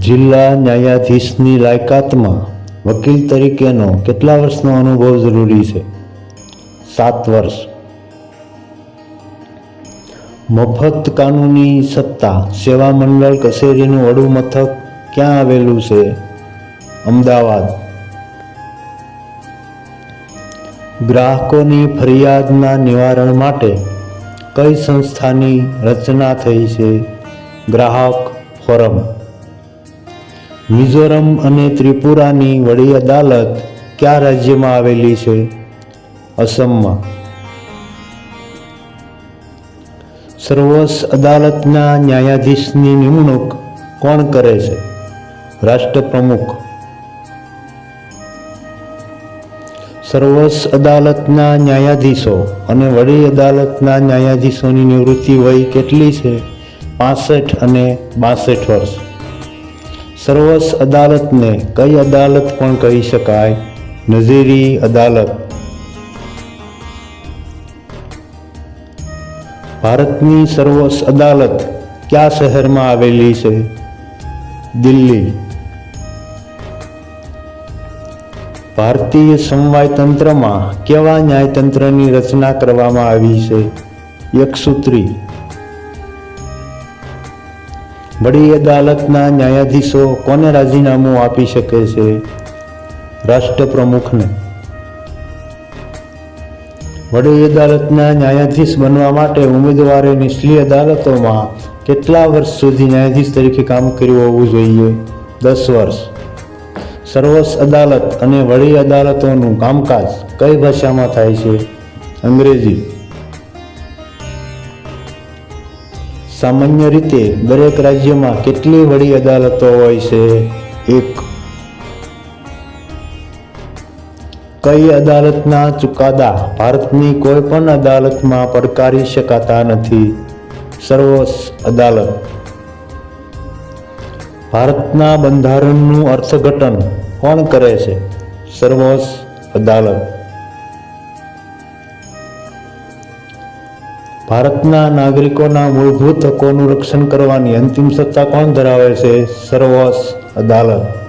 જિલ્લા ન્યાયાધીશની લાયકાતમાં વકીલ તરીકેનો કેટલા વર્ષનો અનુભવ જરૂરી છે? સાત વર્ષ. મફત કાનૂની સત્તા સેવા મંડળ કચેરીનું વડું મથક ક્યાં આવેલું છે? અમદાવાદ. ગ્રાહકોની ફરિયાદના નિવારણ માટે કઈ સંસ્થાની રચના થઈ છે? ગ્રાહક ફોરમ. મિઝોરમ અને ત્રિપુરાની વડી અદાલત કયા રાજ્યમાં આવેલી છે? અસમમાં. સર્વોચ્ચ અદાલતના ન્યાયાધીશની નિમણૂક કોણ કરે છે? રાષ્ટ્રપ્રમુખ. સર્વોચ્ચ અદાલતના ન્યાયાધીશો અને વડી અદાલતના ન્યાયાધીશોની નિવૃત્તિ વય કેટલી છે? પાસઠ અને બાસઠ વર્ષ. સર્વોચ્ચ અદાલતને કઈ અદાલત પણ કહી શકાય? નઝીરી અદાલત. ભારતની સર્વોચ્ચ અદાલત કયા શહેરમાં આવેલી છે? દિલ્હી. ભારતીય સમવાય તંત્રમાં કેવા ન્યાયતંત્રની રચના કરવામાં આવી છે? એકસૂત્રી વડી અદાલતના ન્યાયાધીશો કોને રાજીનામું આપી શકે છે? રાષ્ટ્રપ્રમુખને. વડી અદાલતના ન્યાયાધીશ બનવા માટે ઉમેદવારે નીચલી અદાલતોમાં કેટલા વર્ષ સુધી ન્યાયાધીશ તરીકે કામ કર્યું હોવું જોઈએ? દસ વર્ષ. સર્વોચ્ચ અદાલત અને વડી અદાલતોનું કામકાજ કઈ ભાષામાં થાય છે? અંગ્રેજી. સામાન્ય રીતે દરેક રાજ્યમાં કેટલી વડી અદાલતો હોય છે? એક. કઈ અદાલતના ચુકાદા ભારતની કોઈ પણ અદાલતમાં પડકારી શકાતા નથી? સર્વોચ્ચ અદાલત. ભારતના બંધારણનું અર્થઘટન કોણ કરે છે? સર્વોચ્ચ અદાલત. ભારતના નાગરિકોના મૂળભૂત હકોનું રક્ષણ કરવાની અંતિમ સત્તા કોણ ધરાવે છે? સર્વોચ્ચ અદાલત.